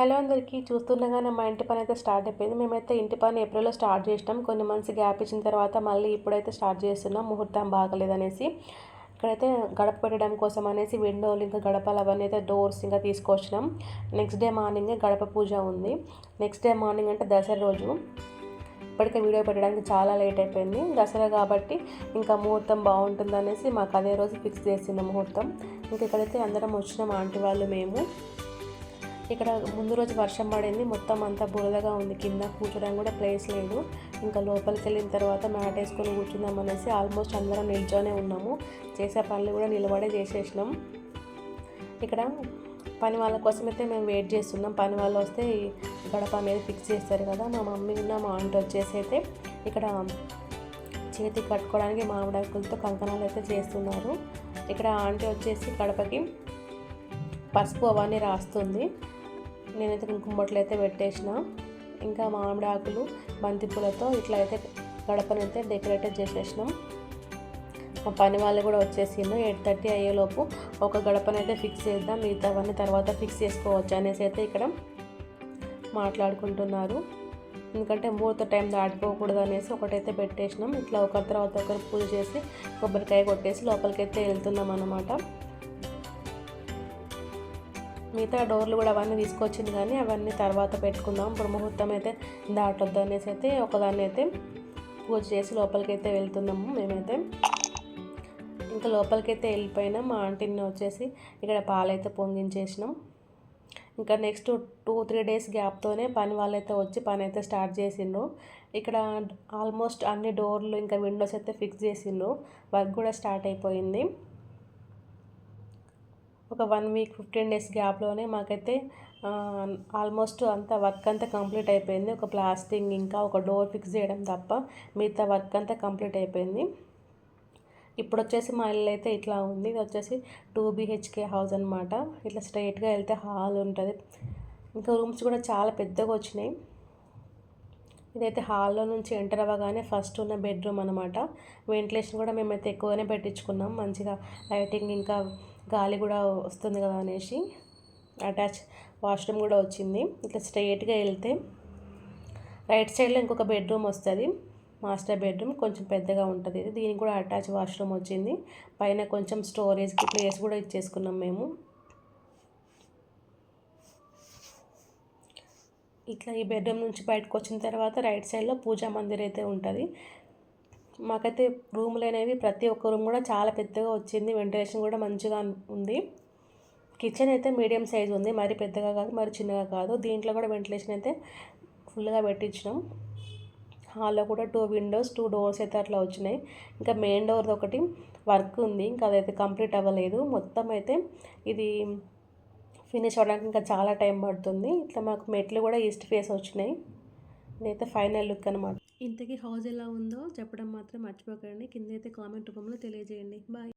Hello అందరికీ చూస్తుండగానే మా ఇంటి పని అయితే స్టార్ట్ అయిపోయింది. మేమైతే ఇంటి పని ఏప్రిల్లో స్టార్ట్ చేసినాం. కొన్ని మంత్స్ గ్యాప్ ఇచ్చిన తర్వాత మళ్ళీ ఇప్పుడైతే స్టార్ట్ చేస్తున్నాం. ముహూర్తం బాగలేదనేసి. ఇక్కడైతే గడప పెట్టడం కోసం అనేసి విండోలు ఇంకా గడపలు అవన్నీ అయితే డోర్స్ ఇంకా తీసుకొచ్చినాం. నెక్స్ట్ డే మార్నింగే గడప పూజ ఉంది. నెక్స్ట్ డే మార్నింగ్ అంటే దసరా రోజు. ఇప్పటికే వీడియో పెట్టడానికి చాలా లేట్ అయిపోయింది. దసరా కాబట్టి ఇంకా ముహూర్తం బాగుంటుంది అనేసి మాకు అదే రోజు ఫిక్స్ చేసిన ముహూర్తం. ఇంకా ఇక్కడైతే అందరం వచ్చినాం ఆంటీ వాళ్ళు మేము. ఇక్కడ ముందు రోజు వర్షం పడింది. మొత్తం అంతా బురదగా ఉంది. కింద కూర్చోడానికి కూడా ప్లేస్ లేదు. ఇంకా లోపలికి వెళ్ళిన తర్వాత మ్యాట్ వేసుకొని కూర్చుందాం అనేసి ఆల్మోస్ట్ అందరం నిల్చొనే ఉన్నాము. చేసే పనులు కూడా నిలబడే చేసేసినాం. ఇక్కడ పని వాళ్ళ కోసం అయితే మేము వెయిట్ చేస్తున్నాం. పని వాళ్ళు వస్తే గడప అనేది ఫిక్స్ చేస్తారు కదా. మా మమ్మీ ఉన్న మా ఆంటీ వచ్చేసి అయితే ఇక్కడ చేతికి కట్టుకోవడానికి మామిడాకులతో కంకణాలు అయితే చేస్తున్నారు. ఇక్కడ ఆంటీ వచ్చేసి గడపకి పసుపు అవన్నీ రాస్తుంది. నేనైతే కుంకుమ బొట్లు అయితే పెట్టేసిన. ఇంకా మామిడి ఆకులు బంతిపూలతో ఇట్లా అయితే గడపనైతే డెకరేట్ చేసేసినాం. మా పని వాళ్ళు కూడా వచ్చేసిండు ఎయిట్ థర్టీ అయ్యేలోపు ఒక గడపనైతే ఫిక్స్ చేద్దాం. మిగతావన్నీ తర్వాత ఫిక్స్ చేసుకోవచ్చు అనేసి అయితే ఇక్కడ మాట్లాడుకుంటున్నారు. ఎందుకంటే ముహూర్త టైం దాటిపోకూడదు అనేసి ఒకటైతే పెట్టేసినాం. ఇట్లా ఒకరి తర్వాత ఒకరు పూజ చేసి కొబ్బరికాయ కొట్టేసి లోపలికైతే వెళ్తున్నాం అనమాట మిగతా డోర్లు కూడా అవన్నీ తీసుకొచ్చింది కానీ అవన్నీ తర్వాత పెట్టుకుందాం. ఇప్పుడు ముహూర్తం అయితే దాటొద్దు అనేసి అయితే ఒకదాన్ని అయితే పూజ చేసి లోపలికి అయితే వెళ్తున్నాము మేమైతే. ఇంకా లోపలికైతే వెళ్ళిపోయినాం. మా ఆంటీని వచ్చేసి ఇక్కడ పాలైతే పొంగించేసినాం. ఇంకా నెక్స్ట్ టూ త్రీ డేస్ గ్యాప్తోనే పని వాళ్ళైతే వచ్చి పని అయితే స్టార్ట్ చేసిండ్రు. ఇక్కడ ఆల్మోస్ట్ అన్ని డోర్లు ఇంకా విండోస్ అయితే ఫిక్స్ చేసిండ్రు. వర్క్ కూడా స్టార్ట్ అయిపోయింది. ఒక వన్ వీక్ ఫిఫ్టీన్ డేస్ గ్యాప్లోనే మాకైతే ఆల్మోస్ట్ అంతా వర్క్ అంతా కంప్లీట్ అయిపోయింది. ఒక ప్లాస్టింగ్ ఇంకా ఒక డోర్ ఫిక్స్ చేయడం తప్ప మిగతా వర్క్ అంతా కంప్లీట్ అయిపోయింది. ఇప్పుడు వచ్చేసి మా ఇల్లు అయితే ఇట్లా ఉంది. ఇది వచ్చేసి టూ బీహెచ్కే హౌస్ అనమాట ఇట్లా స్ట్రైట్గా వెళ్తే హాల్ ఉంటుంది. ఇంకా రూమ్స్ కూడా చాలా పెద్దగా వచ్చినాయి. ఇదైతే హాల్లో నుంచి ఎంటర్ అవ్వగానే ఫస్ట్ ఉన్న బెడ్రూమ్ అనమాట వెంటిలేషన్ కూడా మేమైతే ఎక్కువగానే పెట్టించుకున్నాం. మంచిగా లైటింగ్ ఇంకా గాలి కూడా వస్తుంది కదా అనేసి అటాచ్ వాష్రూమ్ కూడా వచ్చింది. ఇట్లా స్ట్రైట్గా వెళ్తే రైట్ సైడ్లో ఇంకొక బెడ్రూమ్ వస్తుంది. మాస్టర్ బెడ్రూమ్ కొంచెం పెద్దగా ఉంటుంది. ఇది దీనికి కూడా అటాచ్ వాష్రూమ్ వచ్చింది. పైన కొంచెం స్టోరేజ్కి ప్లేస్ కూడా ఇచ్చేసుకున్నాం మేము. ఇట్లా ఈ బెడ్రూమ్ నుంచి బయటకు వచ్చిన తర్వాత రైట్ సైడ్లో పూజా మందిర్ అయితే ఉంటుంది. మాకైతే రూములు అనేవి ప్రతి ఒక్క రూమ్ కూడా చాలా పెద్దగా వచ్చింది. వెంటిలేషన్ కూడా మంచిగా ఉంది. కిచెన్ అయితే మీడియం సైజ్ ఉంది. మరి పెద్దగా కాదు మరి చిన్నగా కాదు. దీంట్లో కూడా వెంటిలేషన్ అయితే ఫుల్గా పెట్టించినాం. హాల్లో కూడా టూ విండోస్ టూ డోర్స్ అయితే అట్లా వచ్చినాయి. ఇంకా మెయిన్ డోర్ ఒకటి వర్క్ ఉంది. ఇంకా అదైతే కంప్లీట్ అవ్వలేదు. మొత్తం అయితే ఇది ఫినిష్ అవ్వడానికి ఇంకా చాలా టైం పడుతుంది. ఇట్లా మాకు మెట్లు కూడా ఈస్ట్ ఫేస్ వచ్చినాయి. ఇదైతే ఫైనల్ లుక్ అనమాట ఇంతకీ హౌస్ ఎలా ఉందో చెప్పడం మాత్రం మర్చిపోకండి. కింద అయితే కామెంట్ రూపంలో తెలియజేయండి. బాయ్.